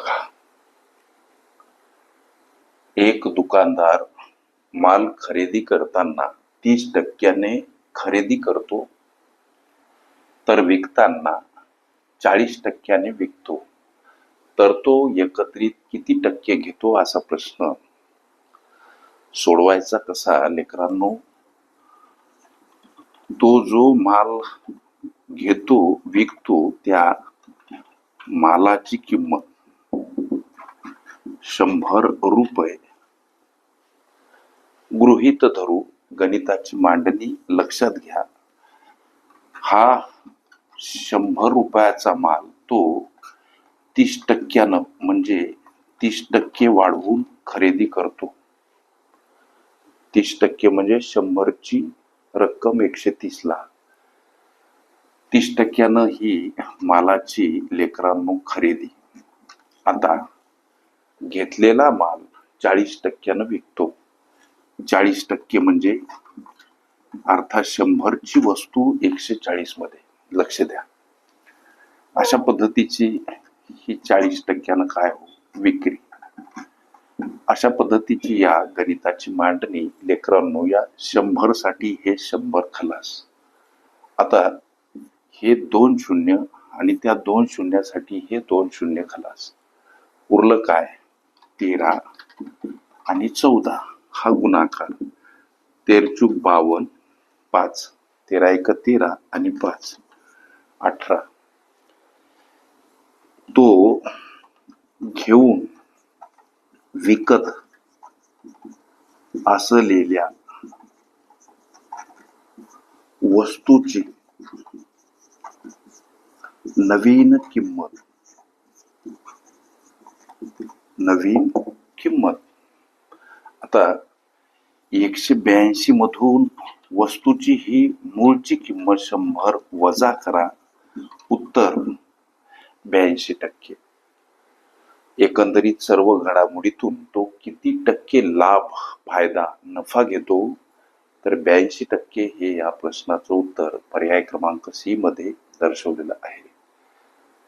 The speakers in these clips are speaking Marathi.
बघा. एक दुकानदार माल खरेदी करताना तीस टक्क्याने खरेदी करतो तर विकताना चाळीस टक्क्याने विकतो. तर तो एकत्रित किती टक्के घेतो असा प्रश्न सोडवायचा कसा लेकरांनो? तो जो माल घेतो विकतो त्या मालाची किंमत शंभर रुपये. गृहित धरू गणिताची मांडणी लक्षात घ्या. हा शंभर रुपयाचा माल तो तीस टक्क्यानं म्हणजे तीस टक्के वाढवून खरेदी करतो. तीस टक्के म्हणजे शंभरची रक्कम एकशे तीसला तीस टक्क्यानं ही मालाची लेकरांनो खरेदी. आता घेतलेला माल चाळीस टक्क्यानं विकतो. चाळीस टक्के म्हणजे अर्थात शंभरची वस्तू एकशे चाळीसमध्ये. लक्ष द्या. अशा पद्धतीची ही चाळीस टक्क्यानं काय हो? विक्री. अशा पद्धतीची या गणिताची मांडणी लेकरांनो या शंभरसाठी हे शंभर खलास. आता हे दोन शून्य आणि त्या दोन शून्यासाठी हे दोन शून्य खलास. उरलं काय? तेरा आणि चौदा हा गुणाकार. तेरचूक बावन्न पाच. तेरा एक तेरा आणि पाच. अठरा. तो घेऊन विकत असलेल्या वस्तूची नवीन किंमत नवीन किंमत. आता एकशे ब्याऐंशी मधून वस्तूची ही मूळची किंमत शंभर वजा करा. उत्तर ब्याऐंशी टक्के. एकंदरीत सर्व घडामोडीतून तो किती टक्के लाभ फायदा नफा घेतो? तर ब्याऐंशी टक्के हे या प्रश्नाचं उत्तर पर्याय क्रमांक सी मध्ये दर्शवलेलं आहे.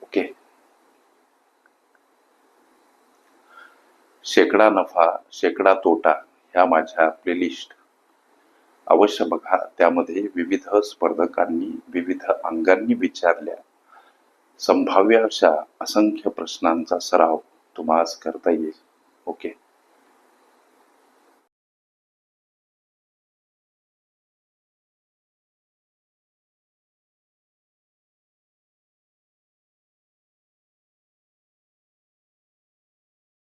ओके. शेकडा नफा शेकडा तोटा ह्या माझ्या प्लेलिस्ट अवश्य बघा त्यामध्ये विविध स्पर्धकांनी विविध अंगांनी विचारल्या. संभाव्य अशा असंख्य प्रश्नांचा सराव तुम्हाला करता येईल. ओके.